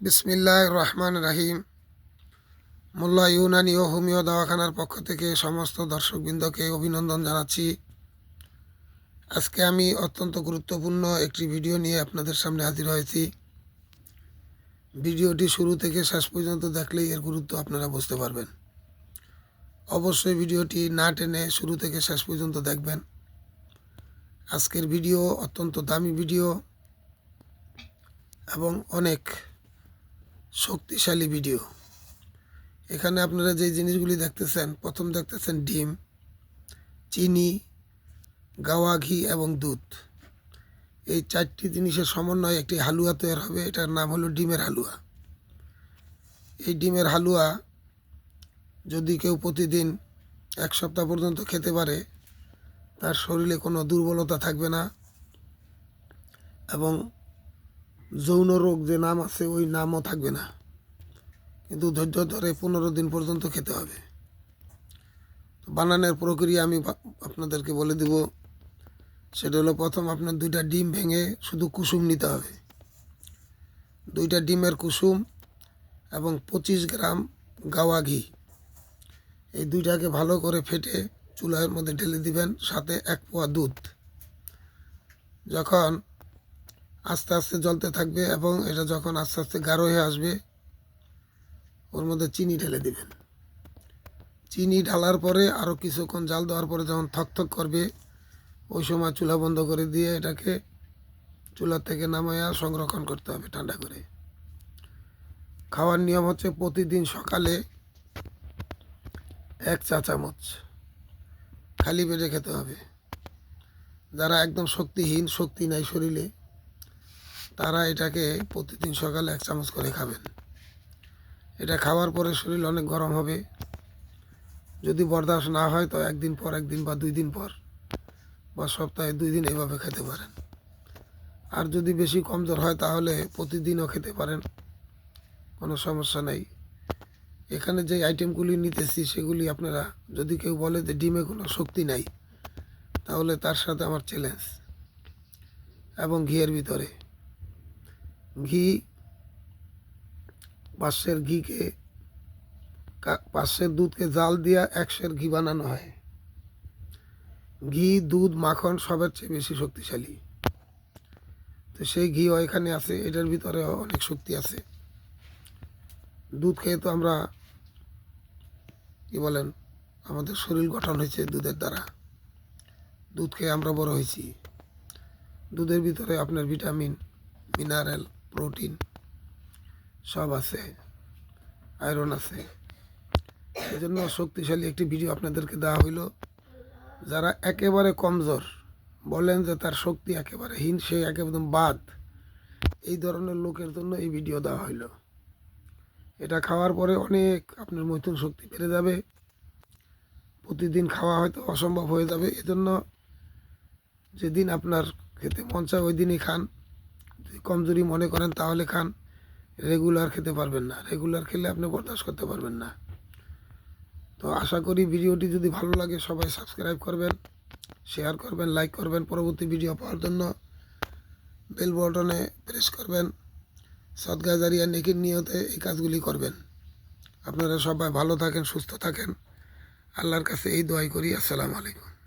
বিসমিল্লাহ রহমান রাহিম। মোল্লা ইউনানি ও হোমিও দাওয়াখানার পক্ষ থেকে সমস্ত দর্শকবৃন্দকে অভিনন্দন জানাচ্ছি। আজকে আমি অত্যন্ত গুরুত্বপূর্ণ একটি ভিডিও নিয়ে আপনাদের সামনে হাজির হয়েছি। ভিডিওটি শুরু থেকে শেষ পর্যন্ত দেখলেই এর গুরুত্ব আপনারা বুঝতে পারবেন। অবশ্যই ভিডিওটি না টেনে শুরু থেকে শেষ পর্যন্ত দেখবেন। আজকের ভিডিও অত্যন্ত দামি ভিডিও এবং অনেক শক্তিশালী ভিডিও। এখানে আপনারা যে জিনিসগুলি দেখতেছেন, প্রথম দেখতেছেন ডিম, চিনি, গাওয়া ঘি এবং দুধ। এই চারটি জিনিসের সমন্বয়ে একটি হালুয়া তৈরি হবে, এটার নাম হলো ডিমের হালুয়া। এই ডিমের হালুয়া যদি কেউ প্রতিদিন এক সপ্তাহ পর্যন্ত খেতে পারে, তার শরীরে কোনো দুর্বলতা থাকবে না এবং যৌন রোগ যে নাম আছে, ওই নামও থাকবে না। কিন্তু ধৈর্য ধরে পনেরো দিন পর্যন্ত খেতে হবে। বানানোর প্রক্রিয়া আমি আপনাদেরকে বলে দেব। সেটা হলো প্রথম আপনার দুইটা ডিম ভেঙে শুধু কুসুম নিতে হবে। দুইটা ডিমের কুসুম এবং পঁচিশ গ্রাম গাওয়া ঘি। এই দুইটাকে ভালো করে ফেটে চুলার মধ্যে ঢেলে দিবেন, সাথে এক পোয়া দুধ। যখন আস্তে আস্তে জ্বলতে থাকবে এবং এটা যখন আস্তে আস্তে গাঢ় হয়ে আসবে, ওর মধ্যে চিনি ঢেলে দিবেন। চিনি ঢালার পরে আরও কিছুক্ষণ জাল দেওয়ার পরে যখন থকথক করবে, ওই সময় চুলা বন্ধ করে দিয়ে এটাকে চুলা থেকে নামাইয়া সংরক্ষণ করতে হবে ঠান্ডা করে। খাওয়ার নিয়ম হচ্ছে প্রতিদিন সকালে এক চা চামচ খালি পেটে খেতে হবে। যারা একদম শক্তিহীন, শক্তি নাই শরীরে তারা এটাকে প্রতিদিন সকালে এক চামচ করে খাবেন। এটা খাওয়ার পরে শরীর অনেক গরম হবে। যদি বরদাস্ত না হয়, তো একদিন পর একদিন বা দুই দিন পর বা সপ্তাহে দুই দিন এভাবে খেতে পারেন। আর যদি বেশি কমজোর হয়, তাহলে প্রতিদিনও খেতে পারেন। কোনো সমস্যা নেই। এখানে যে আইটেমগুলি নিতেছি, সেগুলি আপনারা যদি কেউ বলে যে ডিমে কোনো শক্তি নাই, তাহলে তার সাথে আমার চ্যালেঞ্জ এবং ঘিয়ের ভিতরে। ঘি, পাঁচশের ঘিকে পাঁচশের দুধকে জাল দিয়া একশের ঘি বানানো হয়। ঘি, দুধ, মাখন সবের চেয়ে বেশি শক্তিশালী। তো সেই ঘিও এখানে আছে, এটার ভিতরে অনেক শক্তি আছে। দুধ খেয়ে তো আমরা, কি বলেন, আমাদের শরীর গঠন হয়েছে দুধের দ্বারা। দুধ খেয়ে আমরা বড় হয়েছি। দুধের ভিতরে আপনার ভিটামিন, মিনারেল প্রোটিন সব আছে আয়রন আছে। এই জন্য শক্তিশালী একটি ভিডিও আপনাদেরকে দেওয়া হইল। যারা একেবারে কমজোর, বলেন যে তার শক্তি একেবারে হীন, সে একদম বাদ, এই ধরনের লোকের জন্য এই ভিডিও দেওয়া হইল। এটা খাওয়ার পরে অনেক আপনার মৈথুন শক্তি বেড়ে যাবে। প্রতিদিন খাওয়া হয়তো অসম্ভব হয়ে যাবে। এজন্য যেদিন আপনার খেতে মন চায় ওই দিনই খান। যদি কমজোরি মনে করেন, তাহলে খান। রেগুলার খেতে পারবেন না। রেগুলার খেলে আপনি বরদাস্ত করতে পারবেন না। তো আশা করি ভিডিওটি যদি ভালো লাগে, সবাই সাবস্ক্রাইব করবেন, শেয়ার করবেন, লাইক করবেন। পরবর্তী ভিডিও পাওয়ার জন্য বেল বটনে প্রেস করবেন। সদগাজারিয়া নেকির নিয়তে এই কাজগুলি করবেন। আপনারা সবাই ভালো থাকেন, সুস্থ থাকেন। আল্লাহর কাছে এই দোয়াই করি। আসসালামু আলাইকুম।